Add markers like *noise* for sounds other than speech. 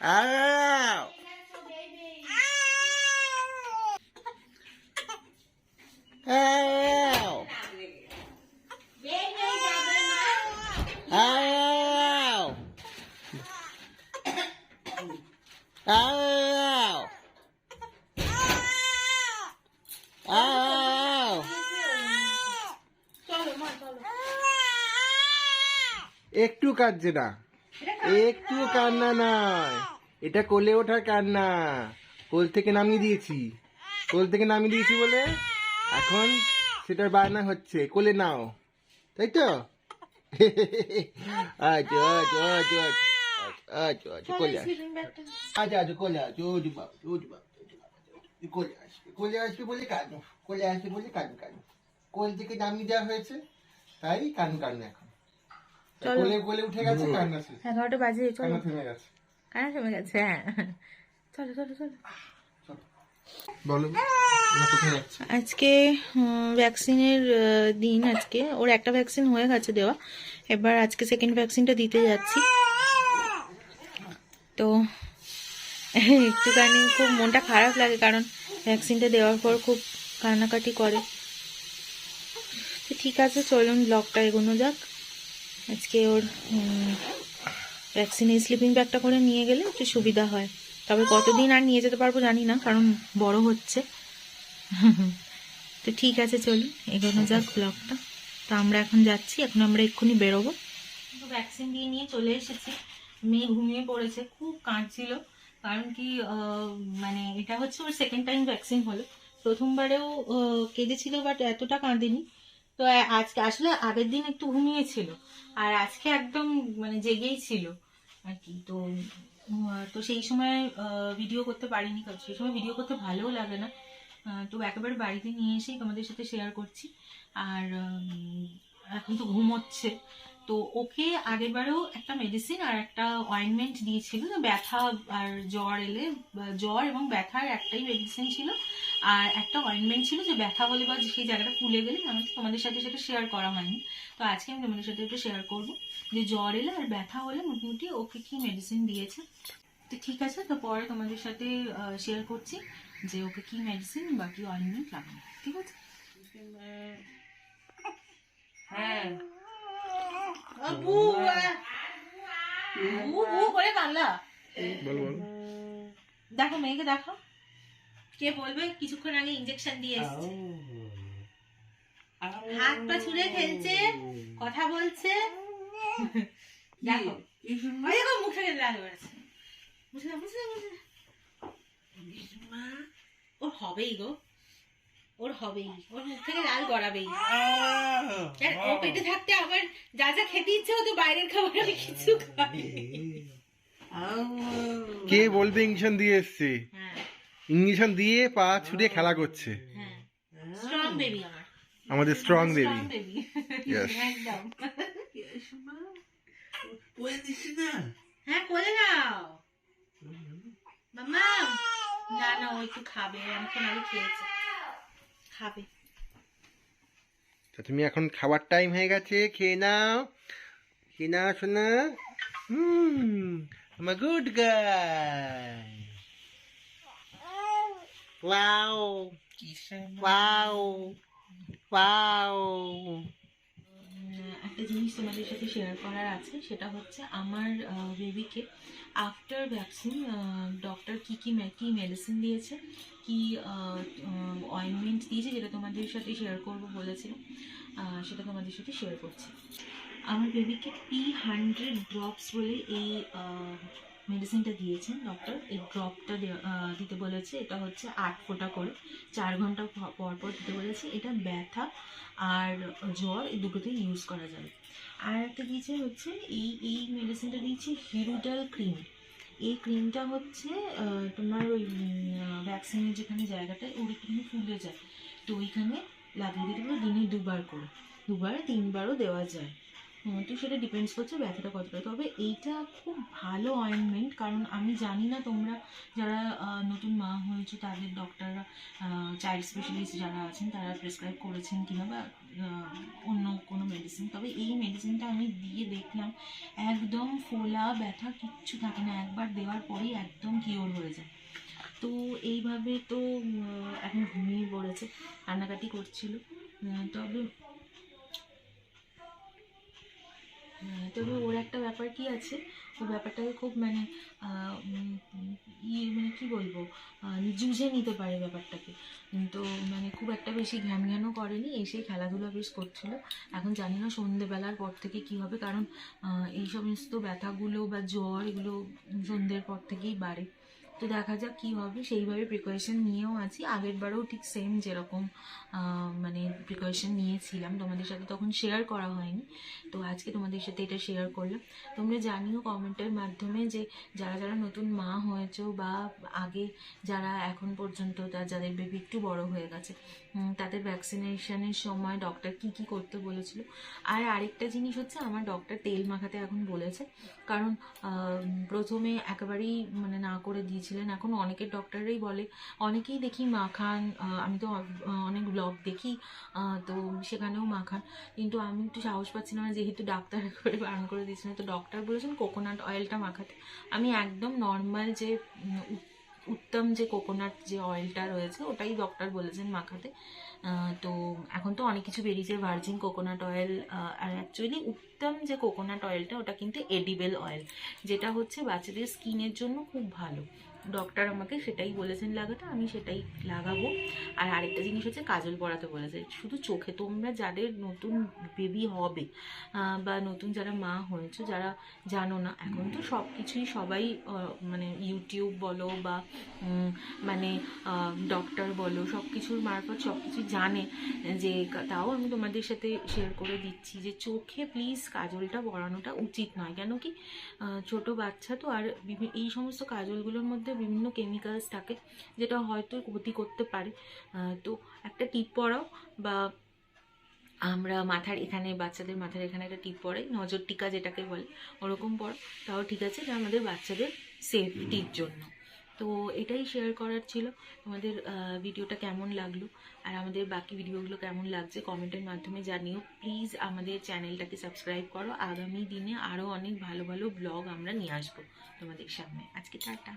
আও আও আও আও আও একটু কাঁদছে না। একটু কান্না নয় এটা কোলে ওঠার কান্না। কোল থেকে নামিয়ে দিয়েছি। কোল থেকে নামিয়ে দিয়েছি বলে এখন সেটার বায়না হচ্ছে। কোলে নাও। তাই তো? আচ্ছা আচ্ছা আচ্ছা আচ্ছা আচ্ছা কোলে আস আচ্ছা আচ্ছা কোলে আস ও যুবা ও যুবা কোলে আসবে কোলে আসবে বলে কাঁদো কোলে আসবে বলে কাঁদো কাঁদো কোল থেকে নামিয়ে দেওয়া হয়েছে। তাই কান কান এখন। চলো। কোলে কোলে উঠে গেছে কান্না এগারোটা বাজে চলো। কান্না থেমে গেছে। থেমে গেছে হ্যাঁ। চলো আজকে ভ্যাকসিনের দিন আজকে। ওর একটা ভ্যাকসিন হয়ে গেছে দেওয়া। এবার আজকে সেকেন্ড ভ্যাকসিনটা দিতে যাচ্ছি। তো একটুখানি খুব মনটা খারাপ লাগে কারণ ভ্যাকসিনটা দেওয়ার পর খুব কান্নাকাটি করে। তো ঠিক আছে চলুন ব্লগটা এগোনো যাক। আজকে ওর ভ্যাকসিনে স্লিপিং ব্যাগটা করে নিয়ে গেলে একটু সুবিধা হয়। তবে কতদিন আর নিয়ে যেতে পারব জানি না, কারণ বড় হচ্ছে। তো ঠিক আছে, চলুন, এগোনো যাক ব্লগটা তো আমরা এখন যাচ্ছি, এখন আমরা এক্ষুনি বেরোবো। ভ্যাকসিন দিয়ে নিয়ে চলে এসেছি। মেয়ে ঘুমিয়ে পড়েছে, খুব কাঁদছিল। কারণ কি মানে এটা হচ্ছে ওর সেকেন্ড টাইম ভ্যাকসিন হলো। প্রথমবারেও কেঁদেছিল বাট এতটা কাঁদেনি। তো আজকে, আসলে আগের দিন একটু ঘুমিয়েছিল, আর আজকে একদম মানে জেগেই ছিল আর কি। তো তো সেই সময় ভিডিও করতে পারিনি, কারণ সেই সময় ভিডিও করতে ভালোও লাগে না। তো একেবারে বাড়িতে নিয়ে এসেই তোমাদের সাথে শেয়ার করছি। আর এখন তো ঘুমোচ্ছে। তো ওকে আগেরবারেও একটা মেডিসিন আর একটা অয়েনমেন্ট দিয়েছিল ব্যথা আর জ্বর এলে জ্বর এবং ব্যথার একটাই মেডিসিন ছিল। আর একটা অয়েনমেন্ট ছিল যে ব্যথা হলে বা সেই জায়গাটা ফুলে গেলে আমি তোমাদের সাথে সেটা শেয়ার করা হয়নি। তো আজকে আমি তোমাদের সাথে একটু শেয়ার করব যে জ্বর এলে আর ব্যথা হলে মোটামুটি ওকে কি মেডিসিন দিয়েছে। তো ঠিক আছে, তো পরে তোমাদের সাথে শেয়ার করছি যে ওকে কি মেডিসিন বা কি অয়েনমেন্ট লাগানো ঠিক আছে? হ্যাঁ। বু বু বু করে বলো বলো। দেখো মেয়েকে দেখো। কে বলবে? কিছুক্ষণ আগে ইঞ্জেকশন দিয়ে এসেছে। হাত পা ছুঁড়ে খেলছে কথা বলছে। দেখো। দেখো মুখে দাও, মুছে দাও। ওর হবেই গো। ওর হবেই। ওর মুখ থেকে লাল গড়াবেই। আর ও পেটে থাকতে আবার যা যা খেতে ইচ্ছে হতো বাইরের খাবার আমি কিছু খাই কে বলতে ইঞ্জেকশন দিয়ে এসছে? হ্যাঁ। ইঞ্জেকশন দিয়ে পা ছুটিয়ে খেলা করছে। হ্যাঁ। স্ট্রং বেবি আমার। আমাদের স্ট্রং বেবি। Yes. একদম। হ্যাঁ করে নাও মামা না না ও একটু খাবে আমাকে আগে খেয়েছে। খাবে। তো তুমি এখন খাবার টাইম হয়ে গেছে খেয়ে নাও। খেয়ে নাও শোনা হুম আমার গুড গাই ওয়াও উম, একটা জিনিস তোমাদের সাথে শেয়ার করার আছে, সেটা হচ্ছে আমার বেবিকে আফটার ভ্যাকসিন ডক্টর কী কী কী মেডিসিন দিয়েছে, কি অয়েনমেন্ট দিয়েছে যেটা তোমাদের সাথে শেয়ার করব বলেছিলাম সেটা তোমাদের সাথে শেয়ার করছি। আমার বেবিকে পি হান্ড্রেড ড্রপস বলে এই মেডিসিনটা দিয়েছেন ডক্টর এই ড্রপটা দিতে বলেছে, এটা হচ্ছে আট ফোঁটা করে। চার ঘণ্টা প- পর পর দিতে বলেছে, এটা ব্যথা আর জ্বর, এই দুটোতেই ইউজ করা যাবে। আর একটা দিয়েছে হচ্ছে, এই এই মেডিসিনটা দিয়েছে হিরুডাল ক্রিম। এই ক্রিমটা হচ্ছে তোমার ওই ভ্যাকসিনের যেখানে জায়গাটায় ওর একটুখানি ফুলে যায়। তো ওইখানে লাগিয়ে দিতে দিনে দুবার করে। দুবার, তিনবারও দেওয়া যায়। তো সেটা ডিপেন্ডস করছে ব্যথাটা কতটা। তবে এইটা খুব ভালো অয়েনমেন্ট কারণ আমি জানি না তোমরা যারা নতুন মা হয়েছে, তাদের ডক্টররা চাইল্ড স্পেশালিস্ট যারা আছেন, তারা প্রেসক্রাইব করেছেন কিনা বা অন্য কোনো মেডিসিন তবে এই মেডিসিনটা আমি দিয়ে দেখলাম, একদম ফোলা ব্যথা, কিচ্ছু থাকে না। একবার দেওয়ার পরেই একদম কিওর হয়ে যায়। তো এইভাবে তো এখন ঘুমিয়ে পড়েছে, কান্নাকাটি করছিল। তবে তবে ওর একটা ব্যাপার কি আছে? ওই ব্যাপারটাকে খুব মানে ইয়ে মানে কি বলব? জুঝে নিতে পারে ব্যাপারটাকে। তো মানে খুব একটা বেশি ঘ্যান ঘ্যানও করেনি এসে খেলাধুলা বেশ করছিল। এখন জানি না সন্ধেবেলার পর থেকে কি হবে কারণ এই সমস্ত ব্যথাগুলো বা জ্বর এগুলো সন্ধ্যের পর থেকেই বাড়ে। তো দেখা যাক কী হবে সেইভাবে প্রিকশন নিয়েও আছি। আগের বারেও ঠিক সেম যেরকম মানে প্রিকশন নিয়েছিলাম। তোমাদের সাথে তখন শেয়ার করা হয়নি। তো আজকে তোমাদের সাথে এটা শেয়ার করলাম। তোমরা জানিও কমেন্টের মাধ্যমে যে যারা যারা নতুন মা হয়েছো বা আগে যারা এখন পর্যন্ত তার যাদের বেবি একটু বড় হয়ে গেছে তাদের ভ্যাকসিনেশনের সময় ডক্টর কি কি করতে বলেছিল। আর আরেকটা জিনিস হচ্ছে, আমার ডক্টর তেল মাখাতে এখন বলেছে। কারণ প্রথমে একেবারেই মানে না করে দিয়েছিলেন। এখন অনেকের ডক্টররাই বলে, অনেকেই দেখি মাখান আমি তো অনেক ব্লগ দেখি তো সেখানেও মাখান। কিন্তু আমি একটু সাহস পাচ্ছি না যেহেতু ডাক্তার *laughs* করে বারণ করে দিয়েছিলেন তো ডক্টর বলেছেন কোকোনাট অয়েলটা মাখাতে। আমি একদম নর্মাল যে উত্তম যে কোকোনাট যে অয়েলটা রয়েছে, ওটাই ডক্টর বলেছেন মাখাতে। তো এখন তো অনেক কিছু বেরিয়েছে ভার্জিন কোকোনাট অয়েল আর অ্যাকচুয়ালি উত্তম যে কোকোনাট অয়েলটা ওটা কিন্তু এডিবেল অয়েল যেটা হচ্ছে বাচ্চাদের স্কিনের জন্য খুব ভালো। ডক্টর আমাকে সেটাই বলেছেন লাগাতে আমি সেটাই লাগাবো। আর আরেকটা জিনিস হচ্ছে কাজল পরাতে বলেছে, শুধু চোখে তোমরা যাদের নতুন বেবি হবে বা নতুন যারা মা হয়েছে, যারা জানো না, এখন তো সব কিছুই সবাই মানে ইউটিউব বলো বা মানে ডক্টর বলো সব কিছুর মারফত সব কিছু জানে, যে তাও আমি তোমাদের সাথে শেয়ার করে দিচ্ছি যে চোখে প্লিজ কাজলটা পরানোটা উচিত নয়। কেন কি ছোট বাচ্চা তো, আর এই সমস্ত কাজলগুলোর মধ্যে বিভিন্ন কেমিক্যালস থাকে, যেটা হয়তো ক্ষতি করতে পারে। তো একটা টিপ পরাও বা আমরা মাথার এখানে, বাচ্চাদের মাথার এখানে একটা টিপ পরাই নজর টিকা যেটাকে বলে, ওরকম পর তাও ঠিক আছে যে আমাদের বাচ্চাদের সেফটির জন্য। তো এটাই শেয়ার করার ছিল। তোমাদের ভিডিওটা কেমন লাগল? আর আমাদের বাকি ভিডিওগুলো কেমন লাগছে কমেন্টের মাধ্যমে জানিও। প্লিজ আমাদের চ্যানেলটাকে সাবস্ক্রাইব করো। আগামী দিনে আরও অনেক ভালো ভালো ব্লগ আমরা নিয়ে আসব তোমাদের সামনে। আজকে টাটা।